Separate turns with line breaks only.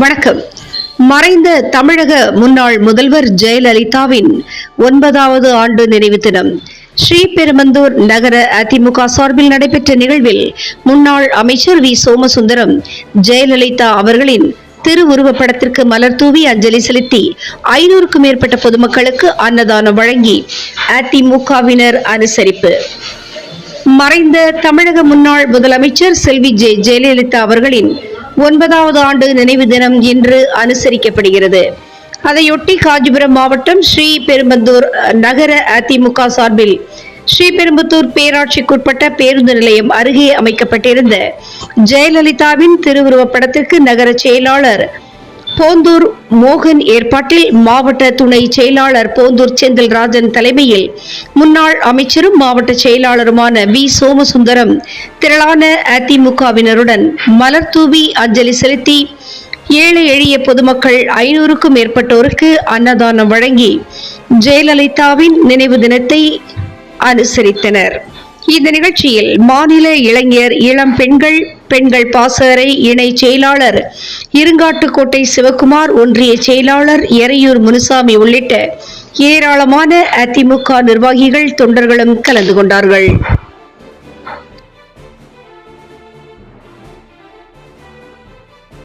வணக்கம் மறைந்த தமிழக முன்னாள் முதல்வர் ஜெயலலிதாவின் ஒன்பதாவது ஆண்டு நினைவு தினம் ஸ்ரீபெருமந்தூர் நகர அதிமுக சார்பில் நடைபெற்ற நிகழ்வில் முன்னாள் அமைச்சர் வி சோமசுந்தரம் ஜெயலலிதா அவர்களின் திருவுருவப்படத்திற்கு படத்திற்கு மலர் தூவி அஞ்சலி செலுத்தி ஐநூறுக்கும் மேற்பட்ட பொதுமக்களுக்கு அன்னதானம் வழங்கி அதிமுகவினர் அனுசரிப்பு மறைந்த தமிழக முன்னாள் முதலமைச்சர் செல்வி ஜெ ஜெயலலிதா அவர்களின் ஒன்பதாவது ஆண்டு நினைவு தினம் இன்று அனுசரிக்கப்படுகிறது அதையொட்டி காஞ்சிபுரம் மாவட்டம் ஸ்ரீ பெரும்பந்தூர் நகர அதிமுக சார்பில் ஸ்ரீபெரும்புத்தூர் பேராட்சிக்குட்பட்ட பேருந்து நிலையம் அருகே அமைக்கப்பட்டிருந்த ஜெயலலிதாவின் திருவுருவப் படத்திற்கு நகர செயலாளர் போந்தூர் மோகன் ஏற்பாட்டில் மாவட்ட துணை செயலாளர் போந்தூர் செந்தில் ராஜன் தலைமையில் முன்னாள் அமைச்சரும் மாவட்ட செயலாளருமான வி சோமசுந்தரம் திரளான அதிமுகவினருடன் மலர் தூவி அஞ்சலி செலுத்தி ஏழை எளிய பொதுமக்கள் ஐநூறுக்கும் மேற்பட்டோருக்கு அன்னதானம் வழங்கி ஜெயலலிதாவின் நினைவு தினத்தை அனுசரித்தனர் இந்த நிகழ்ச்சியில் மாநில இளைஞர் இளம் பெண்கள் பெண்கள் பாசறை இணை செயலாளர் இருங்காட்டுக்கோட்டை சிவக்குமார் ஒன்றிய செயலாளர் எறையூர் முனுசாமி உள்ளிட்ட ஏராளமான அதிமுக நிர்வாகிகள் தொண்டர்களும் கலந்து கொண்டார்கள்